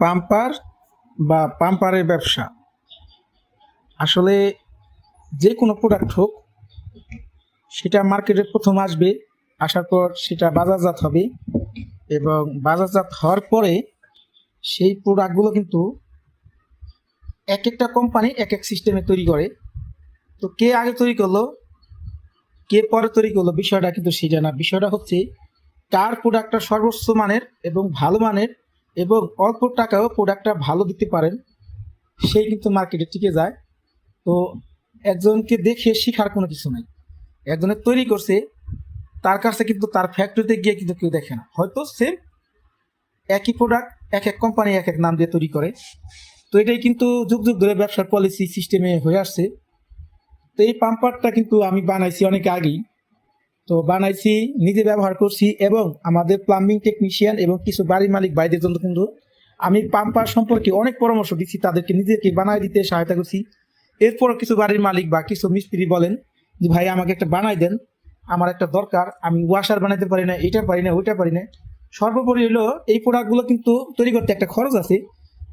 Pumper বা পাম্পারের ব্যবসা। আসলে যে কোনো প্রোডাক্ট হোক, সেটা মার্কেটে প্রথম আসবে, আসার পর সেটা বাজারজাত হবে এবং বাজারজাত হওয়ার পরে সেই প্রোডাক্টগুলো কিন্তু এক একটা কোম্পানি এক এক সিস্টেমে তৈরি করে। তো কে আগে তৈরি করল, কে পরে তৈরি করল বিষয়টা কিন্তু সেটা না। বিষয়টা হচ্ছে কার প্রোডাক্টটা সর্বোচ্চ মানের এবং ভালো মানের এবং অল্প টাকাও প্রোডাক্টটা ভালো দিতে পারেন, সেই কিন্তু মার্কেটে টিকে যায়। তো একজনকে দেখে শেখার কোনো কিছু নাই। একজনের তৈরি করছে, তার কাছে কিন্তু তার ফ্যাক্টরিতে গিয়ে কিন্তু কেউ দেখে না। হয়তো সেম একই প্রোডাক্ট এক এক কোম্পানি এক এক নাম দিয়ে তৈরি করে। তো এটাই কিন্তু যুগ যুগ ধরে ব্যবসার পলিসি সিস্টেমে হয়ে আসছে। তো এই পাম্পারটা কিন্তু আমি বানাইছি অনেক আগেই। তো বানাইছি, নিজে ব্যবহার করছি এবং আমাদের প্লাম্বিং টেকনিশিয়ান এবং কিছু বাড়ির মালিক, ভাইদের জন্য কিন্তু আমি পাম্পার সম্পর্কে অনেক পরামর্শ দিচ্ছি, তাদেরকে নিজেকে বানায় দিতে সহায়তা করছি। এরপরও কিছু বাড়ির মালিক বা কিছু মিস্ত্রি বলেন যে, ভাই, আমাকে একটা বানাই দেন, আমার একটা দরকার, আমি ওয়াশার বানাইতে পারি না, এটা পারি না, ওইটা পারি না। সর্বোপরি হলো, এই প্রোডাক্টগুলো কিন্তু তৈরি করতে একটা খরচ আছে।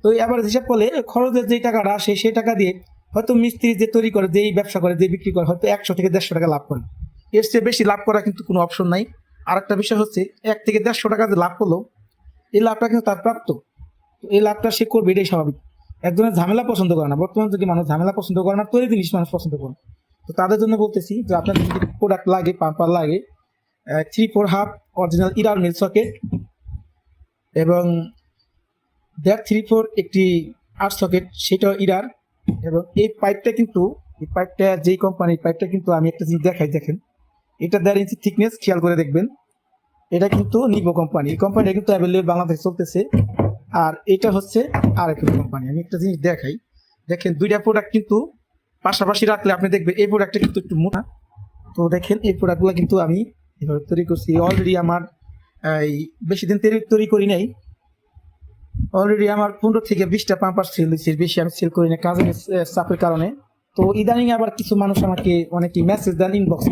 তো এবার হিসাব করলে, খরচের যে টাকাটা আসে, সেই টাকা দিয়ে হয়তো মিস্ত্রি যে তৈরি করে, যেই ব্যবসা করে, যে বিক্রি করে, হয়তো একশো থেকে দেড়শো টাকা লাভ করে। এর চেয়ে বেশি লাভ করা কিন্তু কোনো অপশন নাই। আর একটা বিষয় হচ্ছে, এক থেকে দেড়শো টাকা যে লাভ করল এই লাভটা কিন্তু তার প্রাপ্ত। এই লাভটা সে করবে, এটাই স্বাভাবিক। একজনের ঝামেলা পছন্দ করে না। বর্তমান যুগে মানুষ ঝামেলা পছন্দ করে না, তৈরি জিনিস মানুষ পছন্দ করে তো তাদের জন্য বলতেছি যে আপনার যদি প্রোডাক্ট লাগে পাম্পার লাগে থ্রি ফোর হাফ অরিজিনাল ইরার মিল সকেট এবং দেড় থ্রি ফোর একটি আট সকেট সেটাও ইরার এবং এই পাইপটা কিন্তু, এই পাইপটা যেই কোম্পানির পাইপটা কিন্তু আমি একটা জিনিস দেখাই, দেখেন। এটা দেড় ইঞ্চি থিকনেস খেয়াল করে দেখবেন। এটা কিন্তু নিবো কোম্পানি এই কোম্পানিটা কিন্তু অ্যাভেলেবল বাংলাদেশে চলতেছে। আর এটা হচ্ছে আর একটা কোম্পানি আমি একটা জিনিস দেখাই। দেখেন, দুইটা প্রোডাক্ট কিন্তু পাশাপাশি রাখলে আপনি দেখবেন এই প্রোডাক্টটা কিন্তু একটু মোটা। তো দেখেন, এই প্রোডাক্টগুলো কিন্তু আমি এভাবে তৈরি করছি। অলরেডি আমার, এই, বেশি দিন তৈরি তৈরি করি নাই। অলরেডি আমার পনেরো থেকে বিশটা পাম্পার সেল হয়েছে বেশি আমি সেল করি না কাজের চাপের কারণে। তো ইদানিং আবার কিছু মানুষ আমাকে অনেকে মেসেজ দেন ইনবক্স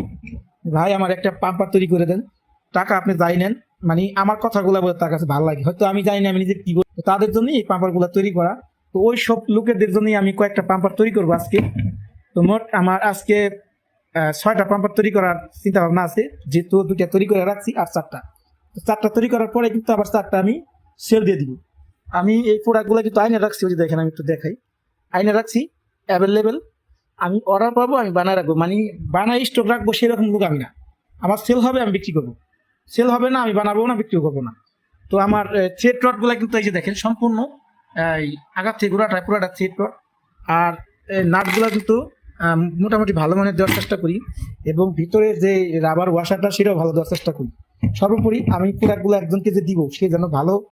ভাই, আমার একটা পাম্পার তৈরি করে দেন। টাকা আপনি যাই নেন মানে আমার কথাগুলো বলে তার কাছে ভালো লাগে। হয়তো আমি জানি না, আমি নিজে কি বলব তাদের জন্যই এই পাম্পারগুলো তৈরি করা। তো ওই সব লোকেদের জন্যই আমি কয়েকটা পাম্পার তৈরি করব আজকে। তো মোট আমার আজকে ছয়টা পাম্পার তৈরি করার চিন্তা ভাবনা আছে। যেহেতু দুইটা তৈরি করে রাখছি আর চারটা। চারটা তৈরি করার পরে কিন্তু আবার চারটা আমি সেল দিয়ে দিব। আমি এই প্রোডাক্টগুলো কিন্তু আইনে রাখছি, ওই দেখেন, আমি একটু দেখাই। আইনে রাখছি অ্যাভেলেবেল আমি অর্ডার পাবো, আমি বানায় রাখব। মানে বানাই স্টক রাখব সেরকম লোক আমি না। আমার সেল হবে, আমি বিক্রি করব। সেল হবে না, আমি বানাবো না বিক্রি করব না। তো আমার থ্রেড রডগুলো কিন্তু এই যে দেখেন, সম্পূর্ণ এই আগার থেকে গোড়াটা পুরাটা থ্রেড রড আর নাটগুলো কিন্তু মোটামুটি ভালো মানের দেওয়ার চেষ্টা করি। এবং ভিতরে যে রাবার ওয়াশারটা সেটাও ভালো দেওয়ার চেষ্টা করি। সর্বোপরি আমি প্রোডাক্টগুলো একজনকে যে দিব, সে যেন ভালো